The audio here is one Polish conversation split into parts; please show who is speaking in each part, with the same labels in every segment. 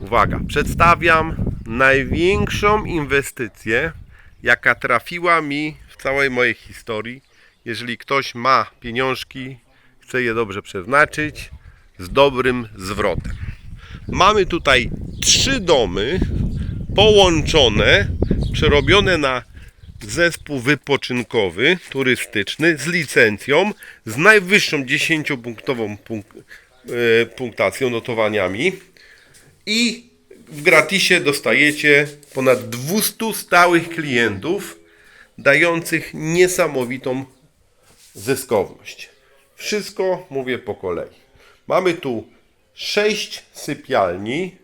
Speaker 1: Uwaga, przedstawiam największą inwestycję, jaka trafiła mi w całej mojej historii. Jeżeli ktoś ma pieniążki, chce je dobrze przeznaczyć, z dobrym zwrotem. Mamy tutaj trzy domy połączone, przerobione na zespół wypoczynkowy, turystyczny, z licencją, z najwyższą 10-punktową punk- e, punktacją, notowaniami i w gratisie dostajecie ponad 200 stałych klientów, dających niesamowitą zyskowność. Wszystko mówię po kolei. Mamy tu 6 sypialni,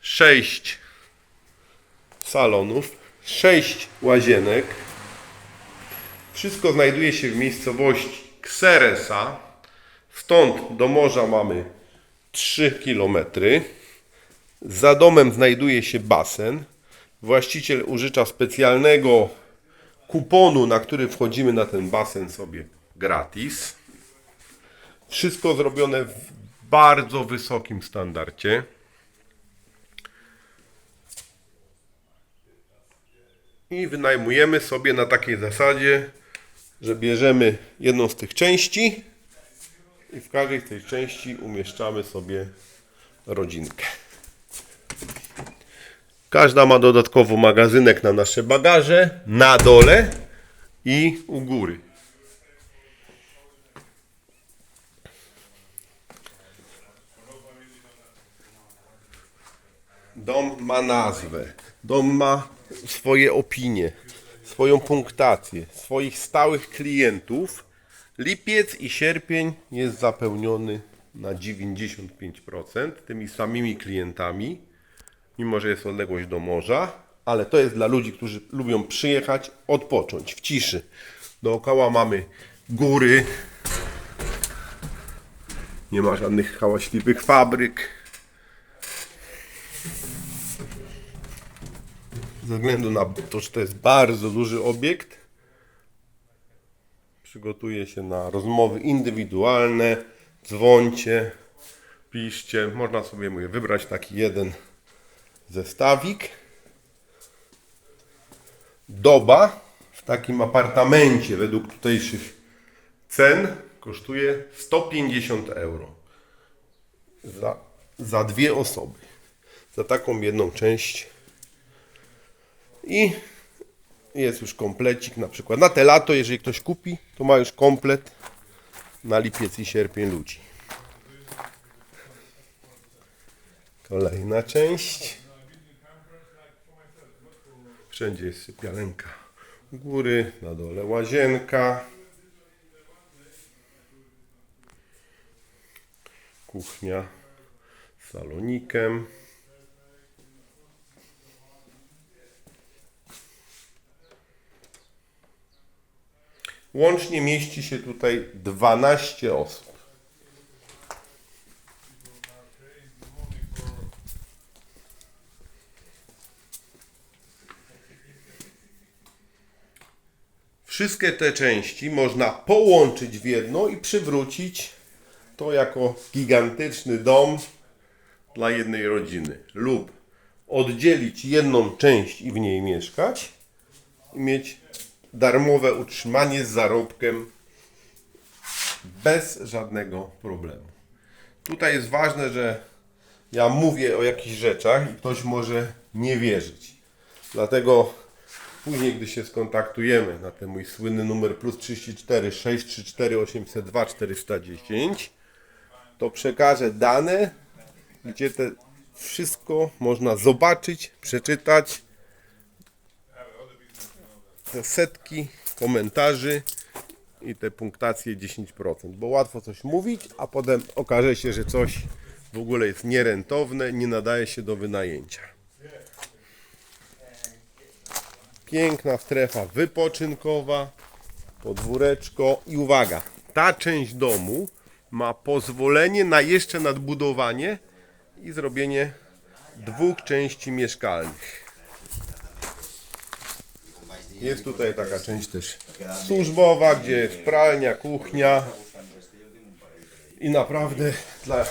Speaker 1: 6 salonów, 6 łazienek. Wszystko znajduje się w miejscowości Kseresa. Stąd do morza mamy 3 km. Za domem znajduje się basen. Właściciel użycza specjalnego kuponu, na który wchodzimy na ten basen sobie gratis. Wszystko zrobione w bardzo wysokim standardzie. I wynajmujemy sobie na takiej zasadzie, że bierzemy jedną z tych części i w każdej z tej części umieszczamy sobie rodzinkę. Każda ma dodatkowo magazynek na nasze bagaże na dole i u góry. Dom ma nazwę, dom ma swoje opinie, swoją punktację, swoich stałych klientów. Lipiec i sierpień jest zapełniony na 95% tymi samymi klientami, mimo że jest odległość do morza, ale to jest dla ludzi, którzy lubią przyjechać, odpocząć w ciszy. Dookoła mamy góry, nie ma żadnych hałaśliwych fabryk. Ze względu na to, że to jest bardzo duży obiekt, przygotuje się na rozmowy indywidualne. Dzwońcie, piszcie. Można sobie mówię, wybrać taki jeden zestawik. Doba w takim apartamencie według tutejszych cen kosztuje 150 euro. Za, za dwie osoby. Za taką jedną część i jest już komplecik na przykład na te lato, jeżeli ktoś kupi, to ma już komplet na lipiec i sierpień ludzi. Kolejna część. Wszędzie jest sypialenka. U góry, na dole łazienka. Kuchnia z salonikiem. Łącznie mieści się tutaj 12 osób. Wszystkie te części można połączyć w jedno i przywrócić to jako gigantyczny dom dla jednej rodziny. Lub oddzielić jedną część i w niej mieszkać i mieć darmowe utrzymanie z zarobkiem bez żadnego problemu. Tutaj jest ważne, że ja mówię o jakichś rzeczach i ktoś może nie wierzyć. Dlatego później, gdy się skontaktujemy na ten mój słynny numer plus 34 634 802 410, to przekażę dane, gdzie te wszystko można zobaczyć, przeczytać, te setki komentarzy i te punktacje 10%, bo łatwo coś mówić, a potem okaże się, że coś w ogóle jest nierentowne, nie nadaje się do wynajęcia. Piękna strefa wypoczynkowa, podwóreczko i uwaga, ta część domu ma pozwolenie na jeszcze nadbudowanie i zrobienie dwóch części mieszkalnych. Jest tutaj taka część też służbowa, gdzie jest pralnia, kuchnia i naprawdę dla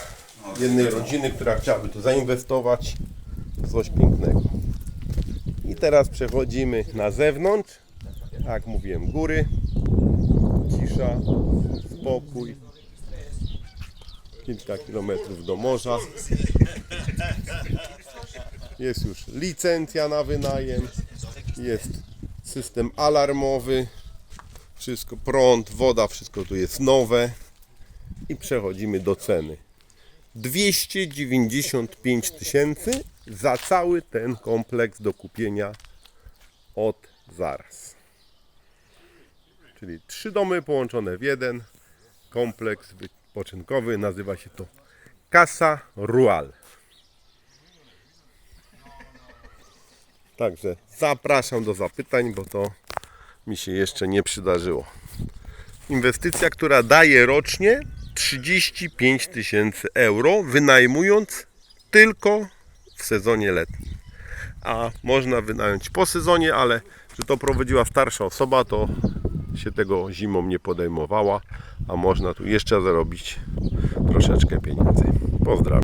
Speaker 1: jednej rodziny, która chciałaby tu zainwestować coś pięknego. Teraz przechodzimy na zewnątrz. Tak mówiłem, góry, cisza, spokój. Kilka kilometrów do morza. Jest już licencja na wynajem. Jest system alarmowy. Wszystko, prąd, woda, wszystko tu jest nowe. I przechodzimy do ceny. 295 tysięcy za cały ten kompleks do kupienia od zaraz. Czyli trzy domy połączone w jeden kompleks wypoczynkowy. Nazywa się to Casa Rural. Także zapraszam do zapytań, bo to mi się jeszcze nie przydarzyło. Inwestycja, która daje rocznie 35 tysięcy euro, wynajmując tylko w sezonie letnim. A można wynająć po sezonie, ale że to prowadziła starsza osoba, to się tego zimą nie podejmowała, a można tu jeszcze zarobić troszeczkę pieniędzy. Pozdrawiam.